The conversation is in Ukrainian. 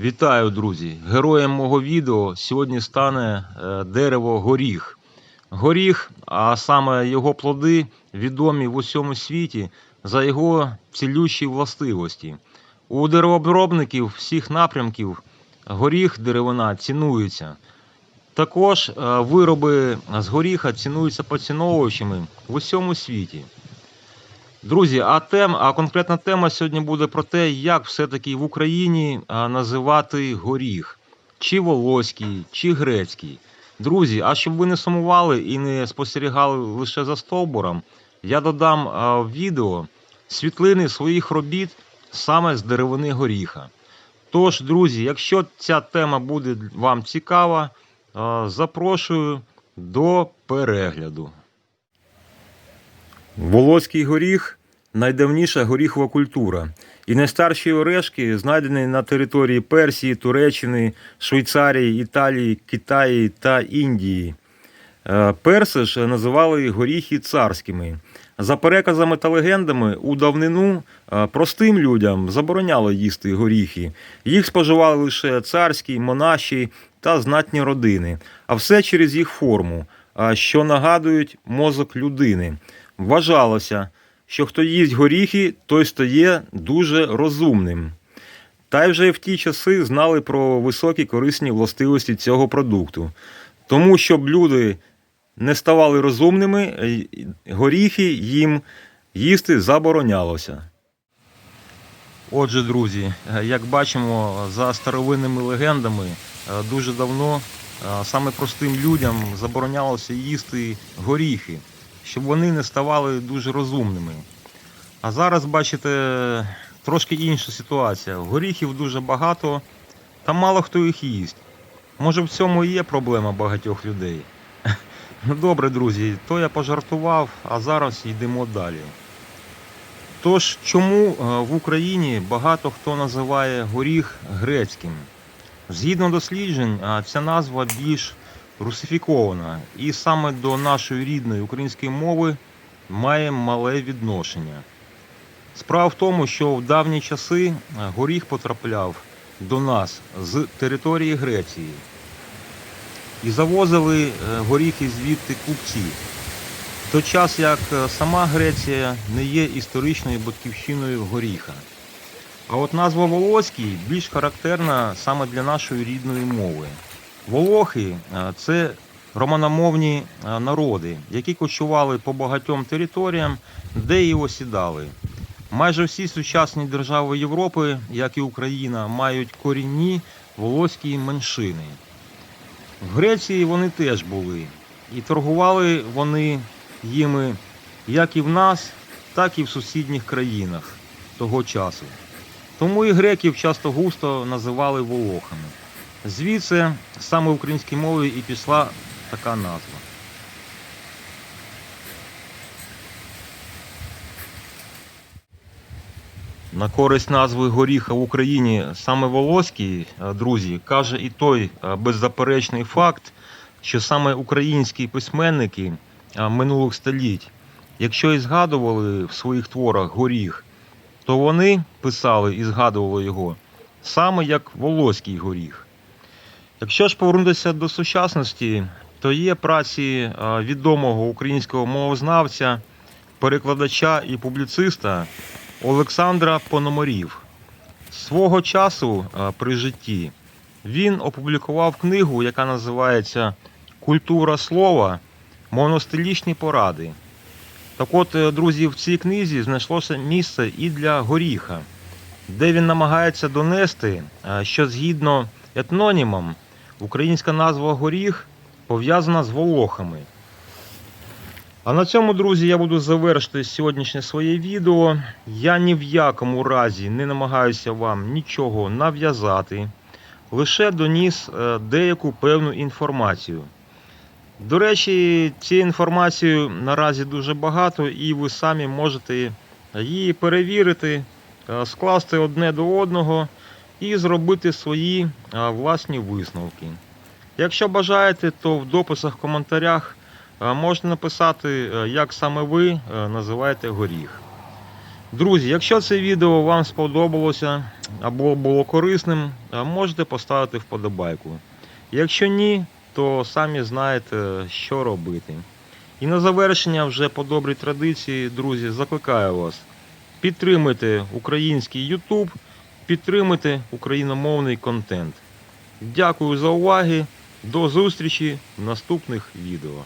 Вітаю, друзі! Героєм мого відео сьогодні стане е, дерево горіх. Горіх, а саме його плоди, відомі в усьому світі за його цілющі властивості. У деревообробників всіх напрямків горіх деревина цінується. Також е, вироби з горіха цінуються поціновувачами в усьому світі. Друзі, а тем, а конкретна тема сьогодні буде про те, як все-таки в Україні називати горіх, чи волоський, чи грецький. Друзі, а щоб ви не сумували і не спостерігали лише за стовбуром, я додам в відео світлини своїх робіт саме з деревини горіха. Тож, друзі, якщо ця тема буде вам цікава, запрошую до перегляду. Волоський горіх найдавніша горіхова культура. І найстарші орешки знайдені на території Персії, Туреччини, Швейцарії, Італії, Китаї та Індії. Е, Перси ж називали горіхи царськими. За переказами та легендами, у давнину е, простим людям забороняло їсти горіхи. Їх споживали лише царські, монаші та знатні родини, а все через їх форму, що нагадують мозок людини. Вважалося, що хто їсть горіхи, той стає дуже розумним. Та й вже в ті часи знали про високі корисні властивості цього продукту. Тому, щоб люди не ставали розумними, е, горіхи їм їсти заборонялося. Отже, друзі, е, як бачимо, за старовинними легендами, е, дуже давно саме простим людям заборонялося їсти горіхи, щоб вони не ставали дуже розумними. А зараз, бачите, трошки інша ситуація. Горіхів дуже багато, та мало хто їх їсть. Може в цьому і є проблема багатьох людей. Ну добре, друзі, то я пожартував, а зараз йдемо далі. Тож, чому е, в Україні багато хто називає горіх грецьким? Згідно досліджень, ця назва більш русифікована і саме до нашої рідної української мови має мале відношення. Справа в тому, що в давні часи е, горіх потрапляв до нас з території Греції і завозили е, горіхи звідти купці. В той час як е, сама Греція не є історичною батьківщиною горіха. А от назва Волоський більш характерна саме для нашої рідної мови. Волохи е, це романомовні е, народи, які кочували по багатьом територіям, де і осідали. Майже всі сучасні держави Європи, як і Україна, мають корінні волоські меншини. В Греції вони теж були, і торгували вони їми як і в нас, так і в сусідніх країнах того часу. Тому і греків часто густо називали волохами. Звідси саме українською мовою і пішла така назва. На користь назви горіха в Україні саме Волоський, е, друзі, каже і той е, беззаперечний факт, що саме українські письменники е, минулих століть, якщо і згадували в своїх творах горіх, то вони писали і згадували його саме як Волоський горіх. Якщо ж повернутися до сучасності, то є праці е, відомого українського мовознавця, перекладача і публіциста Олександра Пономарів. Свого часу е, при житті він опублікував книгу, яка називається Культура слова. Моностилічні поради. Так от, е, друзі, в цій книзі знайшлося місце і для горіха, де він намагається донести, що згідно етнонімам, українська назва горіх пов'язана з волохами. А на цьому, друзі, я буду завершити сьогоднішнє своє відео. Я ні в якому разі не намагаюся вам нічого нав'язати, лише доніс е, деяку певну інформацію. До речі, цієї інформації наразі дуже багато, і ви самі можете її перевірити, е, скласти одне до одного і зробити свої власні висновки. Якщо бажаєте, то в дописах в коментарях можна написати, як саме ви називаєте горіх. Друзі, якщо це відео вам сподобалося або було корисним, можете поставити вподобайку. Якщо ні, то самі знаєте, що робити. І на завершення, вже по добрій традиції, друзі, закликаю вас. Підтримуйте український YouTube, підтримуйте україномовний контент. Дякую за уваги. До зустрічі в наступних відео.